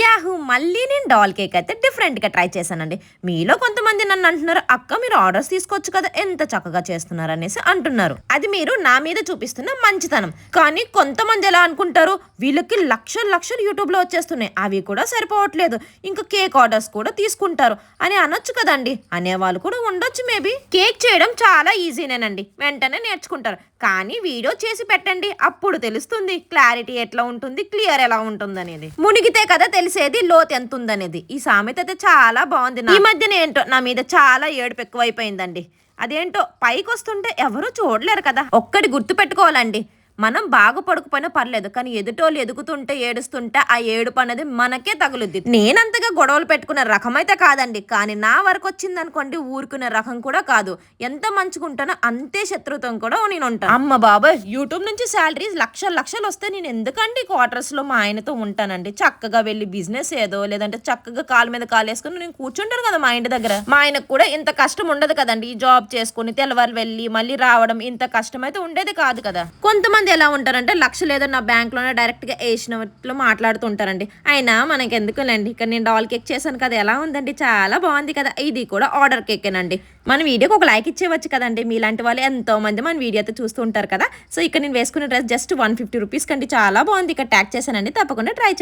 Yahoo మళ్ళీ నేను doll cake అయితే డిఫరెంట్గా ట్రై చేశానండి. మీలో కొంతమంది నన్ను అంటున్నారు అక్క మీరు ఆర్డర్స్ తీసుకోవచ్చు కదా ఎంత చక్కగా చేస్తున్నారు అనేసి అంటున్నారు. అది మీరు నా మీద చూపిస్తున్న మంచితనం. కానీ కొంతమంది ఎలా అనుకుంటారు వీళ్ళకి లక్షలు లక్షలు యూట్యూబ్లో వచ్చేస్తున్నాయి. అవి కూడా సరిపోవట్లేదు. ఇంకా కేక్ ఆర్డర్స్ కూడా తీసుకుంటారు. అని అనొచ్చు కదండి. అనేవాళ్ళు కూడా ఉండొచ్చు మేబీ కేక్ చేయడం చాలా ఈజీనేనండి. వెంటనే నేర్చుకుంటారు. కానీ వీడియో చేసి పెట్టండి. అప్పుడు తెలుస్తుంది క్లారిటీ ఎట్లా ఉంటుంది క్లియర్ ఎలా ఉంటుంది అనేది మునిగితే కదా తెలిసేది లోతు ఎంత ఉందనేది ఈ సామెత అయితే చాలా బాగుంది ఈ మధ్యన ఏంటో నా మీద చాలా ఏడుపు ఎక్కువైపోయిందండి. అదేంటో పైకి వస్తుంటే ఎవరు చూడలేరు కదా. ఒక్కటి గుర్తు పెట్టుకోవాలండి మనం బాగా పడుకుపోయినా పర్లేదు కానీ ఎదుటోళ్ళు ఎదుగుతుంటే ఏడుస్తుంటే ఆ ఏడుపు అనేది మనకే తగులుద్ది. నేనంతగా గొడవలు పెట్టుకునే రకం అయితే కాదండి కానీ నా వరకు వచ్చింది అనుకోండి ఊరుకునే రకం కూడా కాదు. ఎంత మంచుకుంటానో అంతే శత్రుత్వం కూడా నేను ఉంటాను. అమ్మ బాబాయ్ యూట్యూబ్ నుంచి శాలరీస్ లక్షలు లక్షలు వస్తే నేను ఎందుకండి క్వార్టర్స్లో మా ఆయనతో ఉంటానండి? చక్కగా వెళ్ళి బిజినెస్ ఏదో లేదంటే చక్కగా కాలు మీద కాలు వేసుకుని నేను కూర్చుంటాను కదా మా ఇంటి దగ్గర. మా ఆయనకు కూడా ఇంత కష్టం ఉండదు కదండి ఈ జాబ్ చేసుకుని తెల్లవారు వెళ్ళి మళ్ళీ రావడం ఇంత కష్టం అయితే ఉండేది కాదు కదా. కొంతమంది ఎలా ఉంటారంటే లక్ష లేదో నా బ్యాంక్లోనే లోనే డైరెక్ట్గా వేసినట్లు మాట్లాడుతుంటారండి. అయినా మనకి ఎందుకులేండి ఇక్కడ నేను డాల్ కేక్ చేశాను కదా ఎలా ఉందండి? చాలా బాగుంది కదా. ఇది కూడా ఆర్డర్ కేకేనండి. మన వీడియోకి ఒక లైక్ ఇచ్చేవచ్చు కదండి. మీలాంటి వాళ్ళు ఎంతో మంది మన వీడియో అయితే చూస్తూ ఉంటారు కదా. సో ఇక్కడ నేను వేసుకున్న dress just one fifty rupees కంటే చాలా బాగుంది. ఇక్కడ ట్యాక్ చేశానండి. తప్పకుండా ట్రై చేయండి.